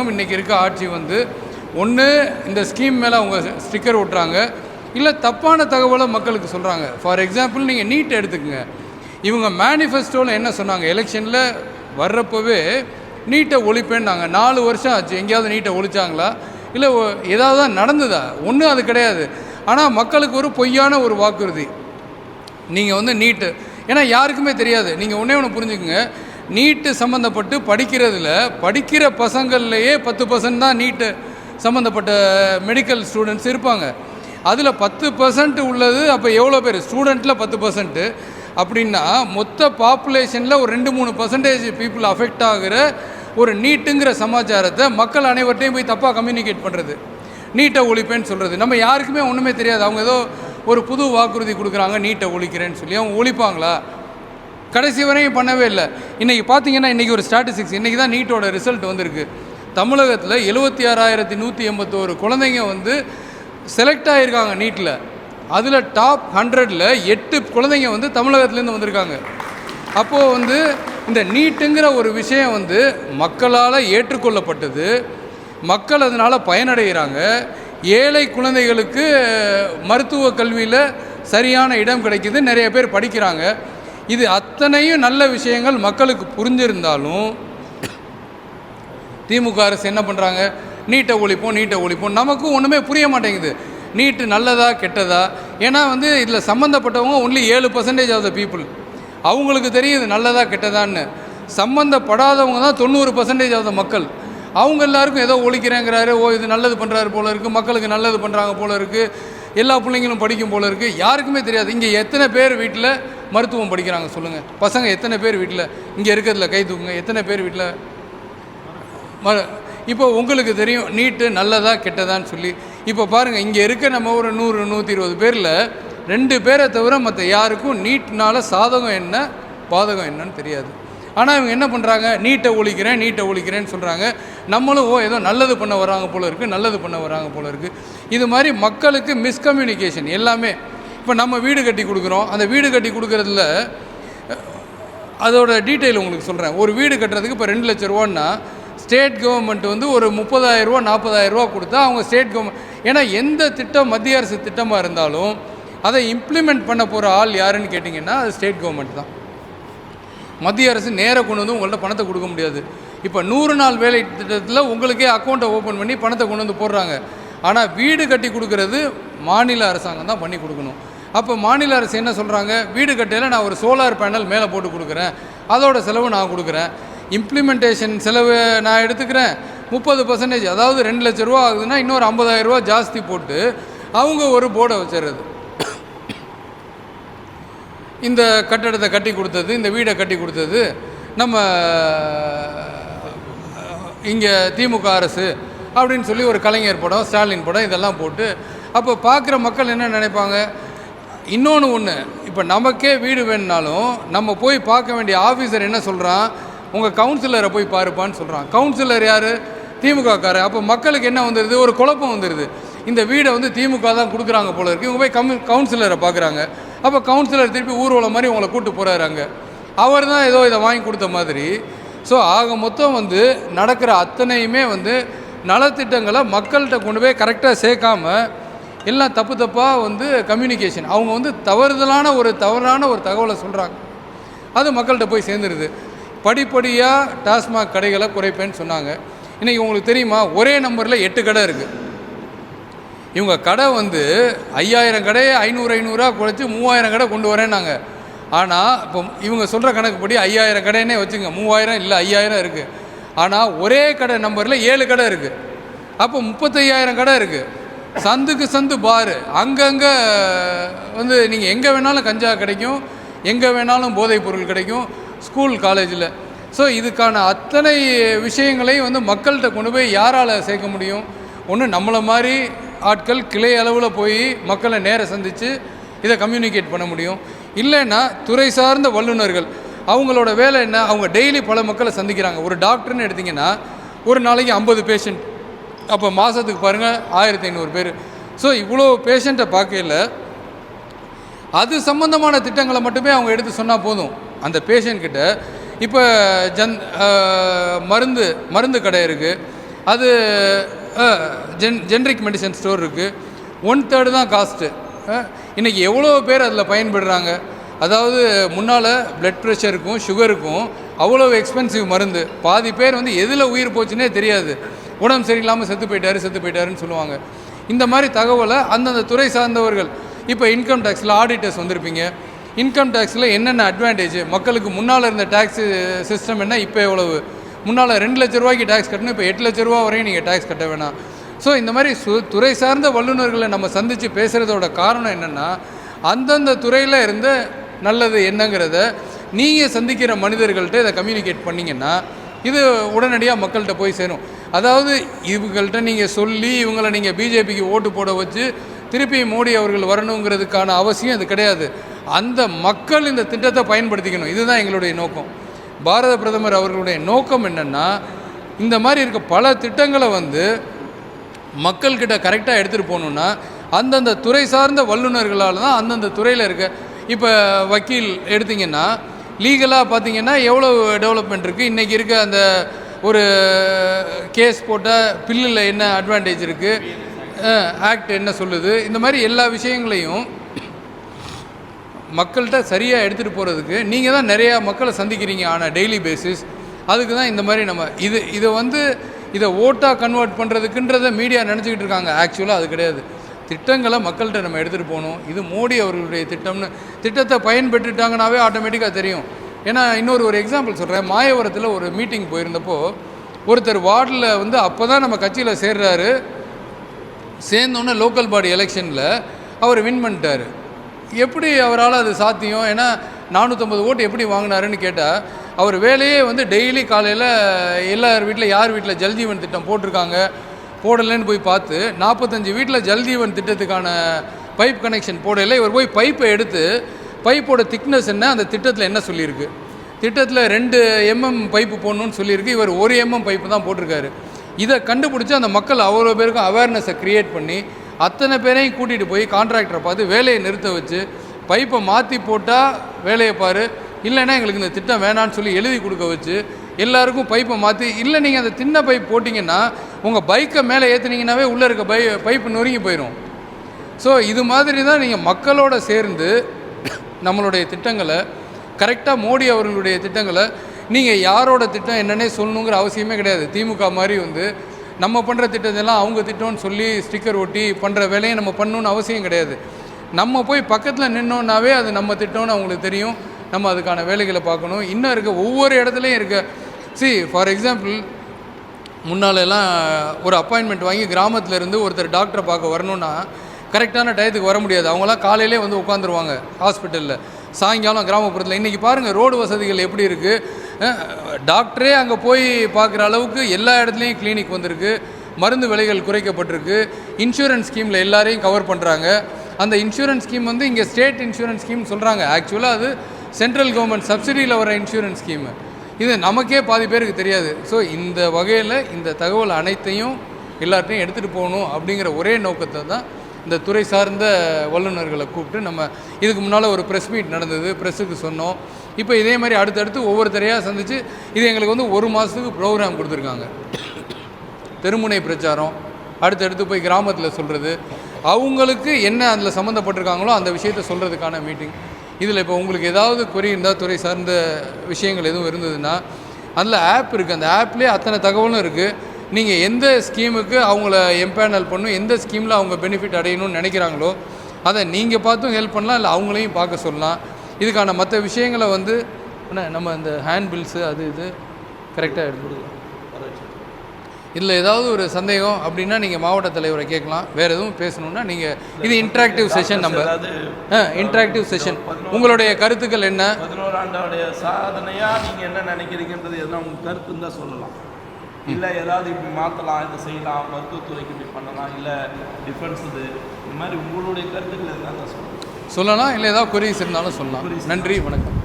இன்னைக்கு இருக்க ஆட்சி வந்து ஒன்று இந்த ஸ்கீம் மேலே அவங்க ஸ்டிக்கர் ஓட்டுறாங்க இல்லை தப்பான தகவலை மக்களுக்கு சொல்கிறாங்க ஃபார் எக்ஸாம்பிள் நீங்கள் நீட் எடுத்துக்கோங்க. இவங்க மேனிஃபெஸ்டோவில் என்ன சொன்னாங்க? எலெக்ஷனில் வர்றப்பவே நீட்டை ஒழிப்பேன்னாங்க. நாலு வருஷம் ஆச்சு. எங்கேயாவது நீட்டை ஒழிச்சாங்களா? இல்லை ஏதாவது தான் நடந்ததா? ஒன்றும் அது கிடையாது. ஆனால் மக்களுக்கு ஒரு பொய்யான ஒரு வாக்குறுதி. நீங்கள் வந்து நீட்டு ஏன்னா யாருக்குமே தெரியாது. நீங்கள் ஒன்றே ஒன்று புரிஞ்சுக்குங்க. நீட்டு சம்மந்தப்பட்டு படிக்கிறதுல படிக்கிற பசங்கள்லையே பத்து பர்சன்ட் தான் நீட்டு சம்மந்தப்பட்ட மெடிக்கல் ஸ்டூடெண்ட்ஸ் இருப்பாங்க. அதில் பத்து பர்சன்ட் உள்ளது அப்போ எவ்வளோ பேர்? ஸ்டூடெண்ட்டில் பத்து பர்சன்ட்டு அப்படின்னா மொத்த பாப்புலேஷனில் ஒரு ரெண்டு மூணு பர்சன்டேஜ் பீப்புள் அஃபெக்ட் ஆகிற ஒரு நீட்டுங்கிற சமாச்சாரத்தை மக்கள் அனைவர்ட்டையும் போய் தப்பாக கம்யூனிகேட் பண்ணுறது நீட்டை ஒழிப்பேன்னு சொல்கிறது நம்ம யாருக்குமே ஒன்றுமே தெரியாது. அவங்க ஏதோ ஒரு புது வாக்குறுதி கொடுக்குறாங்க நீட்டை ஒழிக்கிறேன்னு சொல்லி. அவங்க ஒழிப்பாங்களா? கடைசி வரையும் பண்ணவே இல்லை. இன்றைக்கி பார்த்தீங்கன்னா இன்றைக்கி ஒரு ஸ்டாட்டிஸ்டிக்ஸ் இன்றைக்கி தான் நீட்டோட ரிசல்ட் வந்திருக்கு. தமிழகத்தில் எழுபத்தி ஆறாயிரத்தி நூற்றி எண்பத்தோரு குழந்தைங்க வந்து செலக்ட் ஆகியிருக்காங்க நீட்டில் அதில் டாப் ஹண்ட்ரடில் எட்டு குழந்தைங்க வந்து தமிழகத்துலேருந்து வந்திருக்காங்க. அப்போது வந்து இந்த நீட்டுங்கிற ஒரு விஷயம் வந்து மக்களால் ஏற்றுக்கொள்ளப்பட்டது. மக்கள் அதனால் பயனடைகிறாங்க. ஏழை குழந்தைகளுக்கு மருத்துவ கல்வியில் சரியான இடம் கிடைக்குது நிறைய பேர் படிக்கிறாங்க. இது அத்தனையும் நல்ல விஷயங்கள் மக்களுக்கு புரிஞ்சிருந்தாலும் திமுக அரசு என்ன பண்ணுறாங்க நீட்டை ஒழிப்போம் நீட்டை ஒழிப்போம். நமக்கும் ஒன்றுமே புரிய மாட்டேங்குது. நீட்டு நல்லதா கெட்டதா? ஏன்னா வந்து இதில் சம்மந்தப்பட்டவங்க ஒன்லி ஏழு பர்சன்டேஜ் ஆஃப் த பீப்புள் அவங்களுக்கு தெரியும் இது நல்லதா கெட்டதான்னு. சம்மந்தப்படாதவங்க தான் தொண்ணூறு பர்சன்டேஜ் ஆஃப் த மக்கள். அவங்க எல்லாருக்கும் ஏதோ ஒழிக்கிறேங்கிறாரு. ஓ இது நல்லது பண்ணுறாரு போல இருக்குது மக்களுக்கு நல்லது பண்ணுறாங்க போல இருக்குது எல்லா பிள்ளைங்களும் படிக்கும் போல இருக்குது யாருக்குமே தெரியாது. இங்கே எத்தனை பேர் வீட்டில் மருத்துவம் படிக்கிறாங்க சொல்லுங்கள் பசங்க எத்தனை பேர் வீட்டில் இங்கே இருக்கிறதுல கை தூக்குங்க எத்தனை பேர் வீட்டில் ம இப்போ உங்களுக்கு தெரியும் நீட்டு நல்லதா கெட்டதான்னு சொல்லி. இப்போ பாருங்கள் இங்கே இருக்க நம்ம ஒரு நூறு நூற்றி இருபது பேரில் ரெண்டு பேரை தவிர மற்ற யாருக்கும் நீட்னால் சாதகம் என்ன பாதகம் என்னன்னு தெரியாது. ஆனால் இவங்க என்ன பண்ணுறாங்க நீட்டை ஒழிக்கிறேன் நீட்டை ஒழிக்கிறேன்னு சொல்கிறாங்க நம்மளும் ஓ ஏதோ நல்லது பண்ண வராங்க போல இருக்குது நல்லது பண்ண வராங்க போல இருக்குது இது மாதிரி மக்களுக்கு மிஸ்கம்யூனிகேஷன் எல்லாமே இப்போ நம்ம வீடு கட்டி கொடுக்குறோம். அந்த வீடு கட்டி கொடுக்குறதுல அதோட டீட்டெயில் உங்களுக்கு சொல்கிறேன் ஒரு வீடு கட்டுறதுக்கு இப்போ ரெண்டு லட்ச ரூபான்னா ஸ்டேட் கவர்மெண்ட் வந்து ஒரு முப்பதாயிரம் ரூபா கொடுத்தா அவங்க ஸ்டேட் கவர்மெண்ட் ஏன்னா எந்த திட்டம் மத்திய அரசு திட்டமாக இருந்தாலும் அதை இம்ப்ளிமெண்ட் பண்ண போகிற ஆள் யாருன்னு கேட்டிங்கன்னா அது ஸ்டேட் கவர்மெண்ட் தான். மத்திய அரசு நேராக கொண்டு வந்து உங்கள்ட்ட பணத்தை கொடுக்க முடியாது. இப்போ நூறு நாள் வேலை திட்டத்தில் உங்களுக்கே அக்கௌண்ட்டை ஓப்பன் பண்ணி பணத்தை கொண்டு வந்து போடுறாங்க. ஆனால் வீடு கட்டி கொடுக்கறது மாநில அரசாங்கம் தான் பண்ணி கொடுக்கணும். அப்போ மாநில அரசு என்ன சொல்கிறாங்க வீடு கட்டையில் நான் ஒரு சோலார் பேனல் மேலே போட்டு கொடுக்குறேன். அதோட செலவு நான் கொடுக்குறேன். இம்ப்ளிமெண்டேஷன் செலவு நான் எடுத்துக்கிறேன். முப்பது பர்சன்டேஜ் அதாவது ரெண்டு லட்ச ரூபா ஆகுதுன்னா இன்னொரு 50000 ரூபா ஜாஸ்தி போட்டு அவங்க ஒரு போர்டை வச்சிடுறது இந்த கட்டடத்தை கட்டி கொடுத்தது இந்த வீடை கட்டி கொடுத்தது நம்ம இங்கே திமுக அரசு அப்படின்னு சொல்லி ஒரு கலைஞர் படம் ஸ்டாலின் படம் இதெல்லாம் போட்டு அப்போ பார்க்குற மக்கள் என்ன நினைப்பாங்க? இன்னொன்று ஒன்று இப்போ நமக்கே வீடு வேணுனாலும் நம்ம போய் பார்க்க வேண்டிய ஆஃபீஸர் என்ன சொல்கிறான் உங்கள் கவுன்சிலரை போய் பாருப்பான்னு சொல்கிறான் கவுன்சிலர் யார்? திமுகக்காரர். அப்போ மக்களுக்கு என்ன வந்துடுது ஒரு குழப்பம் வந்துடுது இந்த வீடை வந்து திமுக தான் கொடுக்குறாங்க போல இருக்குது இவங்க போய் கம்மி கவுன்சிலரை பார்க்குறாங்க. அப்போ கவுன்சிலர் திருப்பி ஊர்வலம் மாதிரி உங்களை கூட்டு போகிறாங்க அவர் தான் ஏதோ இதை வாங்கி கொடுத்த மாதிரி. ஸோ ஆக மொத்தம் வந்து நடக்கிற அத்தனையுமே வந்து நலத்திட்டங்களை மக்கள்கிட்ட கொண்டு போய் கரெக்டாக சேர்க்காம எல்லாம் தப்பு தப்பாக வந்து கம்யூனிகேஷன் அவங்க வந்து தவறுதலான ஒரு தவறான ஒரு தகவலை சொல்கிறாங்க அது மக்கள்கிட்ட போய் சேர்ந்துருது. படிப்படியாக டாஸ்மாக் கடைகளை குறைப்பேன்னு சொன்னாங்க. இன்றைக்கி உங்களுக்கு தெரியுமா? ஒரே நம்பரில் எட்டு கடை இருக்குது இவங்க கடை வந்து ஐயாயிரம் கடையை ஐநூறு ஐநூறுரூவா குறைச்சி மூவாயிரம் கடை கொண்டு வரேன்னாங்க. ஆனால் இப்போ இவங்க சொல்கிற கணக்குப்படி ஐயாயிரம் கடைன்னே வச்சுங்க. மூவாயிரம் இல்லை ஐயாயிரம் இருக்குது ஆனால் ஒரே கடை நம்பரில் ஏழு கடை இருக்குது அப்போ முப்பத்தையாயிரம் கடை இருக்குது சந்துக்கு சந்து பாரு. அங்கங்கே வந்து நீங்கள் எங்கே வேணாலும் கஞ்சா கிடைக்கும். எங்கே வேணாலும் போதைப் பொருள் கிடைக்கும். ஸ்கூல் காலேஜில் ஸோ இதுக்கான அத்தனை விஷயங்களையும் வந்து மக்கள்கிட்ட கொண்டு போய் யாரால் சேர்க்க முடியும்? ஒன்று நம்மளை மாதிரி ஆட்கள் கிளை அளவில் போய் மக்களை நேர சந்தித்து இதை கம்யூனிகேட் பண்ண முடியும். இல்லைன்னா துறை சார்ந்த வல்லுநர்கள் அவங்களோட வேலை என்ன? அவங்க டெய்லி பல மக்களை சந்திக்கிறாங்க. ஒரு டாக்டர்னு எடுத்திங்கன்னா ஒரு நாளைக்கு ஐம்பது பேஷண்ட் அப்போ மாதத்துக்கு பாருங்கள் ஆயிரத்தி ஐநூறு பேர். ஸோ இவ்வளோ பேஷண்ட்டை பார்க்கல அது சம்மந்தமான திட்டங்களை மட்டுமே அவங்க எடுத்து சொன்னால் போதும். அந்த பேஷண்ட்கிட்ட இப்போ ஜன் மருந்து மருந்து கடை இருக்குது அது ஜென் ஜென்ரிக் மெடிசன் ஸ்டோர் இருக்குது ஒன் தேர்டு தான் காஸ்ட்டு இன்றைக்கி எவ்வளோ பேர் அதில் பயன்படுறாங்க? அதாவது முன்னால் ப்ளட் ப்ரெஷருக்கும் சுகருக்கும் அவ்வளோ எக்ஸ்பென்சிவ் மருந்து. பாதி பேர் வந்து எதில் உயிர் போச்சுன்னே தெரியாது. உடம்பு சரியில்லாமல் செத்து போயிட்டாரு செத்து போயிட்டாருன்னு சொல்லுவாங்க. இந்த மாதிரி தகவலை அந்தந்த துறை சார்ந்தவர்கள் இப்போ இன்கம் டேக்ஸில் ஆடிட்டர்ஸ் வந்திருப்பீங்க. இன்கம் டேக்ஸில் என்னென்ன அட்வான்டேஜ் மக்களுக்கு முன்னால் இருந்த டேக்ஸ் சிஸ்டம் என்ன? இப்போ எவ்வளவு? முன்னால் ரெண்டு லட்ச ரூபாய்க்கு டேக்ஸ் கட்டணும் இப்போ எட்டு லட்ச ரூபா வரையும் நீங்கள் டேக்ஸ் கட்ட வேணாம். ஸோ இந்த மாதிரி சு துறை சார்ந்த வல்லுநர்களை நம்ம சந்தித்து பேசுகிறதோட காரணம் என்னென்னா அந்தந்த துறையில் இருந்த நல்லது என்னங்கிறத நீங்கள் சந்திக்கிற மனிதர்கள்ட்ட இதை கம்யூனிகேட் பண்ணிங்கன்னா இது உடனடியாக மக்கள்கிட்ட போய் சேரும். அதாவது இவங்கள்ட்ட நீங்கள் சொல்லி இவங்களை நீங்கள் பிஜேபிக்கு ஓட்டு போட வச்சு திருப்பி மோடி அவர்கள் வரணுங்கிறதுக்கான அவசியம் அது கிடையாது. அந்த மக்கள் இந்த திட்டத்தை பயன்படுத்திக்கணும். இதுதான் எங்களுடைய நோக்கம். பாரத பிரதமர் அவர்களுடைய நோக்கம் என்னென்னா இந்த மாதிரி இருக்க பல திட்டங்களை வந்து மக்கள்கிட்ட கரெக்டாக எடுத்துகிட்டு போகணுன்னா அந்தந்த துறை சார்ந்த வல்லுநர்களால் தான் அந்தந்த துறையில் இருக்க இப்போ வக்கீல் எடுத்திங்கன்னா லீகலாக பார்த்தீங்கன்னா எவ்வளோ டெவலப்மெண்ட் இருக்குது இன்றைக்கி இருக்க அந்த ஒரு கேஸ் போட்டால் பில்லில் என்ன அட்வான்டேஜ் இருக்குது ஆக்ட் என்ன சொல்லுது? இந்த மாதிரி எல்லா விஷயங்களையும் மக்கள்கிட்ட சரியாக எடுத்துகிட்டு போகிறதுக்கு நீங்கள் தான் நிறையா மக்களை சந்திக்கிறீங்க ஆனால் டெய்லி பேசிஸ் அதுக்கு தான் இந்த மாதிரி நம்ம இது இதை வந்து இதை ஓட்டாக கன்வெர்ட் பண்ணுறதுக்குன்றத மீடியா நினச்சிக்கிட்டு இருக்காங்க. ஆக்சுவலாக அது கிடையாது. திட்டங்களை மக்கள்கிட்ட நம்ம எடுத்துகிட்டு போகணும். இது மோடி அவர்களுடைய திட்டம்னு திட்டத்தை பயன்பெற்றுட்டாங்கனாவே ஆட்டோமேட்டிக்காக தெரியும். ஏன்னா இன்னொரு ஒரு எக்ஸாம்பிள் சொல்கிறேன் மாயவரத்தில் ஒரு மீட்டிங் போயிருந்தப்போ ஒருத்தர் வார்டில் வந்து அப்போ தான் நம்ம கட்சியில் சேர்றாரு. சேர்ந்தோன்னே லோக்கல் பாடி எலெக்ஷனில் அவர் வின் பண்ணிட்டார். எப்படி அவரால் அது சாத்தியம்? ஏன்னா நானூற்றம்பது ஓட்டு எப்படி வாங்கினாருன்னு கேட்டால் அவர் வேலையே வந்து டெய்லி காலையில் எல்லார் வீட்டில் யார் வீட்டில் ஜல்ஜீவன் திட்டம் போட்டிருக்காங்க போடலைன்னு போய் பார்த்து நாற்பத்தஞ்சு வீட்டில் ஜல்ஜீவன் திட்டத்துக்கான பைப் கனெக்ஷன் போடலை. இவர் போய் பைப்பை எடுத்து பைப்போட திக்னஸ் என்ன? அந்த திட்டத்தில் என்ன சொல்லியிருக்கு? திட்டத்தில் ரெண்டு எம்எம் பைப்பு போடணும்னு சொல்லியிருக்கு. இவர் ஒரு எம்எம் பைப்பு தான் போட்டிருக்காரு. இதை கண்டுபிடிச்சி அந்த மக்கள் அவ்வளோ பேருக்கும் அவேர்னஸை க்ரியேட் பண்ணி அத்தனை பேரையும் கூட்டிகிட்டு போய் கான்ட்ராக்டரை பார்த்து வேலையை நிறுத்த வச்சு பைப்பை மாற்றி போட்டால் வேலையை பாரு. இல்லைன்னா எங்களுக்கு இந்த திட்டம் வேணான்னு சொல்லி எழுதி கொடுக்க வச்சு எல்லாருக்கும் பைப்பை மாற்றி இல்லை நீங்கள் அந்த சின்ன பைப் போட்டிங்கன்னா உங்கள் பைக்கை மேலே ஏற்றுனீங்கன்னாவே உள்ளே இருக்க பை பைப்பு நொறுங்கி போயிடும் ஸோ இது மாதிரி தான் நீங்கள் மக்களோட சேர்ந்து நம்மளுடைய திட்டங்களை கரெக்டாக மோடி அவர்களுடைய திட்டங்களை நீங்கள் யாரோட திட்டம் என்னன்னே சொல்லணுங்கிற அவசியமே கிடையாது. திமுக மாதிரி வந்து நம்ம பண்ணுற திட்டத்தெல்லாம் அவங்க திட்டம்னு சொல்லி ஸ்டிக்கர் ஒட்டி பண்ணுற வேலையை நம்ம பண்ணணுன்னு அவசியம் கிடையாது. நம்ம போய் பக்கத்தில் நின்னோன்னாவே அது நம்ம திட்டம்னு அவங்களுக்கு தெரியும். நம்ம அதுக்கான வேலைகளை பார்க்கணும். இன்னும் இருக்க ஒவ்வொரு இடத்துலையும் இருக்க சி ஃபார் எக்ஸாம்பிள் முன்னாலெல்லாம் ஒரு அப்பாயின்மெண்ட் வாங்கி கிராமத்துலேருந்து ஒருத்தர் டாக்டரை பார்க்க வரணுன்னா கரெக்டான டயத்துக்கு வர முடியாது. அவங்களாம் காலையிலே வந்து உட்காந்துருவாங்க ஹாஸ்பிட்டலில். சாயங்காலம் கிராமப்புறத்தில். இன்றைக்கி பாருங்கள் ரோடு வசதிகள் எப்படி இருக்குது டாக்டரே அங்கே போய் பார்க்குற அளவுக்கு எல்லா இடத்துலையும் கிளினிக் வந்திருக்கு. மருந்து விலைகள் குறைக்கப்பட்டிருக்கு. இன்சூரன்ஸ் ஸ்கீமில் எல்லாரையும் கவர் பண்ணுறாங்க அந்த இன்சூரன்ஸ் ஸ்கீம் வந்து இங்கே ஸ்டேட் இன்சூரன்ஸ் ஸ்கீம் சொல்கிறாங்க ஆக்சுவலாக அது சென்ட்ரல் கவர்மெண்ட் சப்சிடியில் வர இன்சூரன்ஸ் ஸ்கீமு இது நமக்கே பாதி பேருக்கு தெரியாது. ஸோ இந்த வகையில் இந்த தகவல் அனைத்தையும் எல்லார்ட்டையும் எடுத்துகிட்டு போகணும் அப்படிங்கிற ஒரே நோக்கத்தை தான் இந்த துறை சார்ந்த வல்லுநர்களை கூப்பிட்டு நம்ம இதுக்கு முன்னால் ஒரு ப்ரெஸ் மீட் நடந்தது ப்ரெஸ்ஸுக்கு சொன்னோம். இப்போ இதே மாதிரி அடுத்தடுத்து ஒவ்வொருத்தரையாக சந்தித்து இது எங்களுக்கு வந்து ஒரு மாதத்துக்கு ப்ரோக்ராம் கொடுத்துருக்காங்க. தெருமுனை பிரச்சாரம் அடுத்தடுத்து போய் கிராமத்தில் சொல்கிறது அவங்களுக்கு என்ன அதில் சம்மந்தப்பட்டிருக்காங்களோ அந்த விஷயத்த சொல்கிறதுக்கான மீட்டிங் இதில் இப்போ உங்களுக்கு ஏதாவது குறி இருந்தால் துறை சார்ந்த விஷயங்கள் எதுவும் இருந்ததுன்னா அதில் ஆப் இருக்குது அந்த ஆப்லேயே அத்தனை தகவலும் இருக்குது நீங்கள் எந்த ஸ்கீமுக்கு அவங்கள எம்பேனல் பண்ணும் எந்த ஸ்கீமில் அவங்க பெனிஃபிட் அடையணும்னு நினைக்கிறாங்களோ அதை நீங்கள் பார்த்தும் ஹெல்ப் பண்ணலாம் இல்லை அவங்களையும் பார்க்க சொல்லலாம். இதுக்கான மற்ற விஷயங்களை வந்து என்ன நம்ம இந்த ஹேண்ட் பில்ஸு அது இது கரெக்டாக எடுத்து கொடுக்கலாம். இதில் ஏதாவது ஒரு சந்தேகம் அப்படின்னா நீங்கள் மாவட்ட தலைவரை கேட்கலாம். வேறு எதுவும் பேசணுன்னா நீங்கள் இது இன்ட்ராக்டிவ் செஷன் நம்ம ஆ இன்ட்ராக்டிவ் செஷன் உங்களுடைய கருத்துக்கள் என்ன? பதினோரு ஆண்டோடைய சாதனையா நீங்க என்ன நினைக்கிறீங்கன்றது எதனா உங்க கருத்து இருந்தா சொல்லலாம். இல்ல ஏதாவது இப்படி மாத்தலாம் இதை செய்யலாம் மருத்துவத்துறைக்கு இப்படி பண்ணலாம் இல்ல டிஃபென்ஸ் இது. இந்த மாதிரி உங்களுடைய கருத்துக்கள் எதுனா சொல்லலாம் சொல்லலாம் இல்லை ஏதாவது கொரிஸ் இருந்தாலும் சொல்லலாம். நன்றி வணக்கம்.